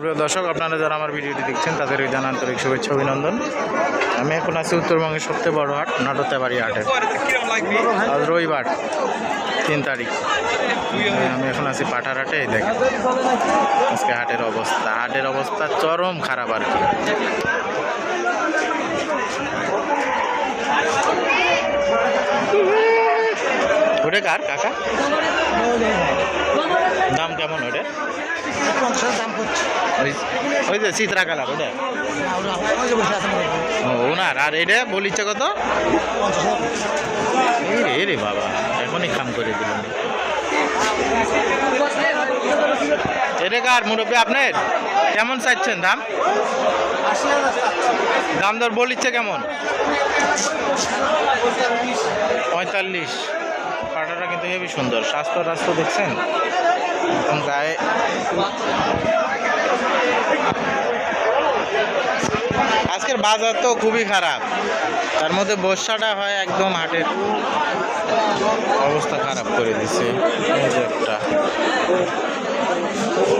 প্রিয় দর্শক, আপনারা যারা আমার ভিডিওটি দেখছেন, তাদের জানা আন্তরিক শুভেচ্ছা, অভিনন্দন। আমি এখন আছি উত্তরবঙ্গের সবচেয়ে বড় হাট নাটতাবাড়ি হাটে। আজ রবিবার, তিন তারিখ। আমি এখন আছি পাঠার হাটে এই দেখেন। আজকে হাটের অবস্থা। হাটের অবস্থা চরম খারাপ আর কি। ওটা কার, কাকা? দাম কেমন ওটা ওই ওই যে চিত্রা কালার ওটা ওনার আর এটা বলিচ্ছে কত? এই রে, এই রে বাবা এখনই খাম করে দিলেন। এটা কার মুরব্বী আপনার? কেমন চাইছেন দাম? দাম দর বলিচ্ছে কেমন? পঁয়তাল্লিশ। পাটাটা কিন্তু হেবি সুন্দর। স্বাস্থ্য রাস্তা দেখছেন? একদম গায়ে আজকের বাজার তো খুবই খারাপ। তার মধ্যে বর্ষাটা হয় একদম হাটের অবস্থা খারাপ করে দিছে। একটা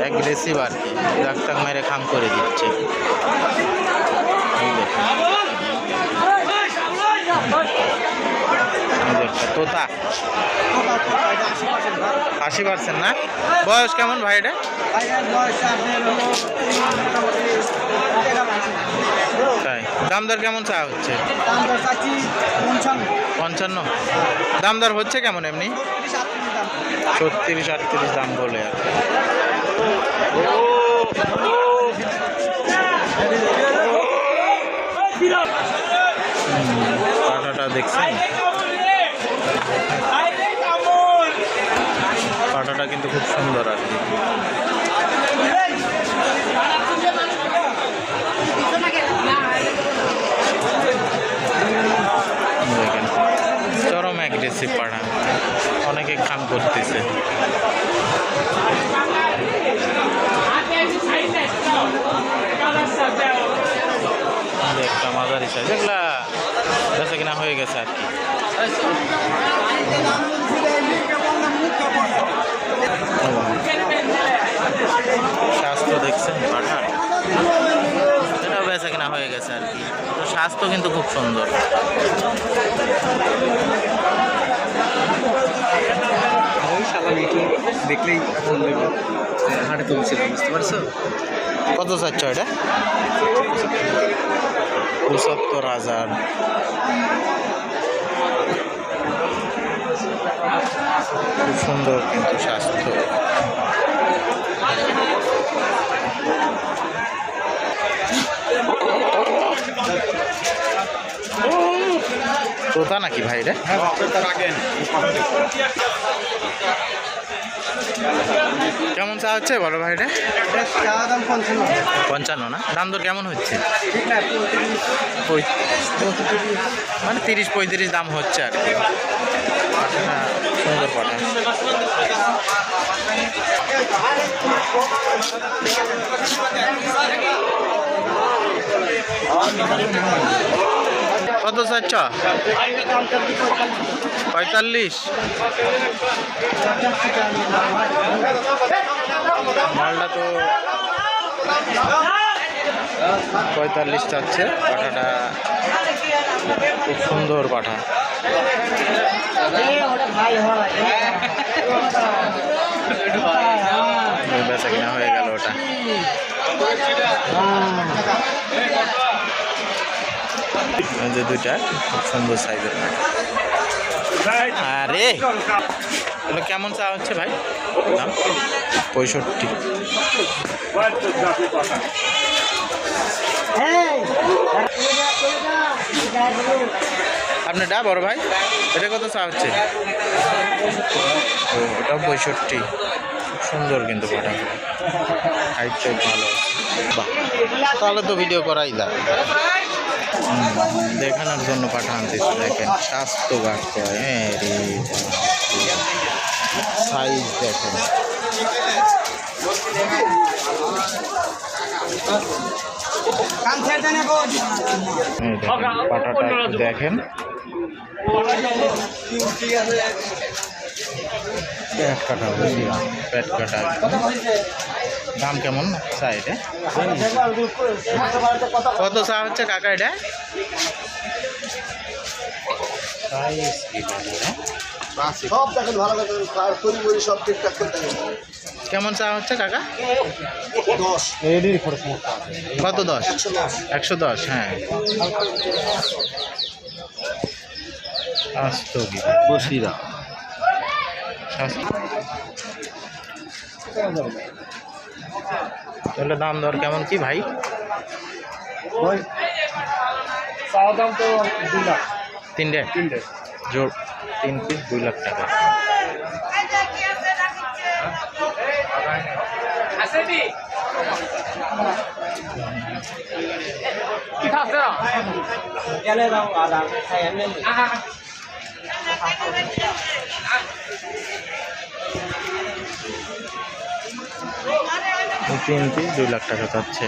অ্যাগ্রেসিভ আর কি। ডাক্তার মেরে খাম করে দিচ্ছে এই দেখুন। এই যে একটা তোতা। আশি পার্সেন্ট না? বয়স কেমন ভাই এটা? তাই। দাম দর কেমন চা হচ্ছে? পঞ্চান্ন। দাম দর হচ্ছে কেমন এমনি? ছত্রিশ আটত্রিশ দাম বলে। আর কি। হুম, পাটাটা দেখছেন পাটাটা কিন্তু খুব সুন্দর আর কি। চরম অ্যাগ্রেসিভ পাড়া। অনেকে খাম করতেছে। একটা মাঝারি সাইজ এগুলা বেচা কিনা হয়ে গেছে আর কি। স্বাস্থ্য দেখছেন? পাঠার এটাও বেচা কিনা হয়ে গেছে আর কি। তো স্বাস্থ্য কিন্তু খুব সুন্দর। দেখলেই ফোন দেবো হাটে তুলছিল বুঝতে পারছ? কত চাচ্ছ এটা? পঁচাত্তর হাজার। সুন্দর কিন্তু স্বাস্থ্য। তোতা নাকি ভাই রে? হ্যাঁ কেমন চা হচ্ছে বলো ভাই পঞ্চান্ন না? দাম দর কেমন হচ্ছে? মানে তিরিশ পঁয়ত্রিশ দাম হচ্ছে আর কি। পাঠাটা সুন্দর পাঠা কত চাচ্ছ? পঁয়তাল্লিশ। মালটা তো পঁয়তাল্লিশ চাচ্ছে। পাঠাটা খুব সুন্দর পাঠা। বেচা কিনা হয়ে গেল ওটা এই যে দুইটা খুব সুন্দর সাইজের আরে এগুলো কেমন চা হচ্ছে ভাই? দাম? পঁয়ষট্টি। আপনি ডা বড় ভাই? এটা কত চা হচ্ছে? ও ওটাও পঁয়ষট্টি। সুন্দর কিন্তু পাঠা হাইট টাইট ভালো বাহ তাহলে তো ভিডিও করাই দা দেখানোর জন্য পাঠান দিচ্ছে দেখেন স্বাস্থ্য গাছ হ্যাঁ সাইজ এই দেখেন, দেখেন। পেট কাটা পেট কাটা। দাম কেমন চা এটা? কত চা হচ্ছে কাকা এটা? সব দেখেন ভালো করে সব ঠিকঠাক করে কেমন চা হচ্ছে কাকা? দশ। কত দশ? একশো দশ। হ্যাঁ। বসিরা। স্বাস্থ্য তাহলে দাম দর কেমন কি ভাই? চাওয়া দাম তো দুই লাখ। তিনটে? তিনটে। জোর। তিন পিস দুই লাখ টাকা। এই পিস দুই লাখ টাকা যাচ্ছে